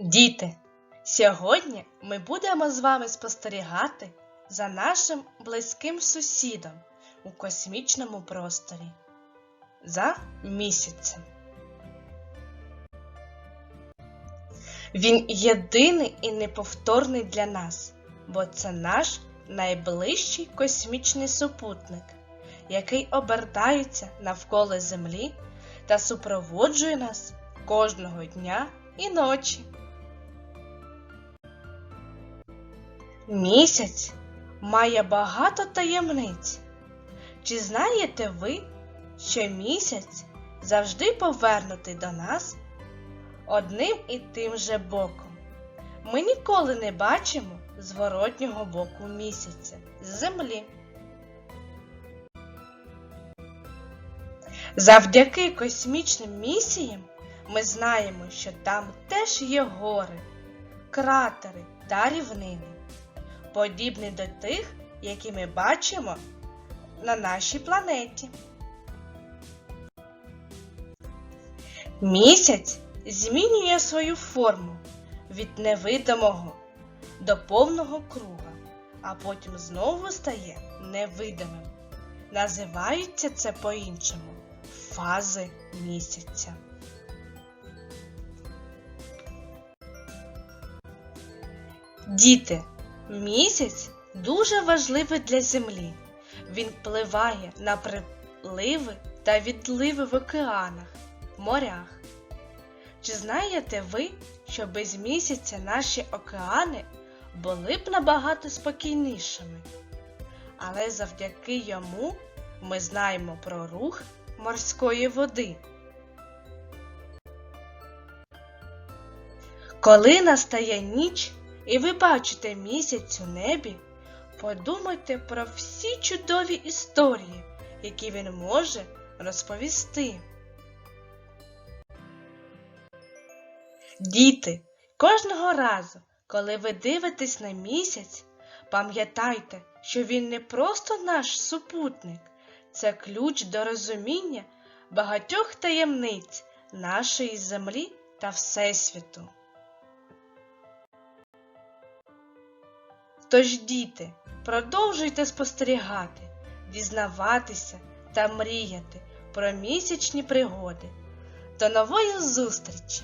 Діти, сьогодні ми будемо з вами спостерігати за нашим близьким сусідом у космічному просторі за місяцем. Він єдиний і неповторний для нас, бо це наш найближчий космічний супутник, який обертається навколо Землі та супроводжує нас кожного дня і ночі. Місяць має багато таємниць. Чи знаєте ви, що місяць завжди повернутий до нас одним і тим же боком? Ми ніколи не бачимо зворотнього боку місяця з землі. Завдяки космічним місіям ми знаємо, що там теж є гори, кратери та рівнини, подібні до тих, які ми бачимо на нашій планеті. Місяць змінює свою форму від невидимого до повного круга, а потім знову стає невидимим. Називається це по-іншому фази місяця. Діти, місяць дуже важливий для Землі. Він впливає на припливи та відливи в океанах, морях. Чи знаєте ви, що без місяця наші океани були б набагато спокійнішими? Але завдяки йому ми знаємо про рух морської води. Коли настає ніч і ви бачите місяць у небі, подумайте про всі чудові історії, які він може розповісти. Діти, кожного разу, коли ви дивитесь на місяць, пам'ятайте, що він не просто наш супутник, це ключ до розуміння багатьох таємниць нашої землі та Всесвіту. Тож, діти, продовжуйте спостерігати, дізнаватися та мріяти про місячні пригоди. До нової зустрічі!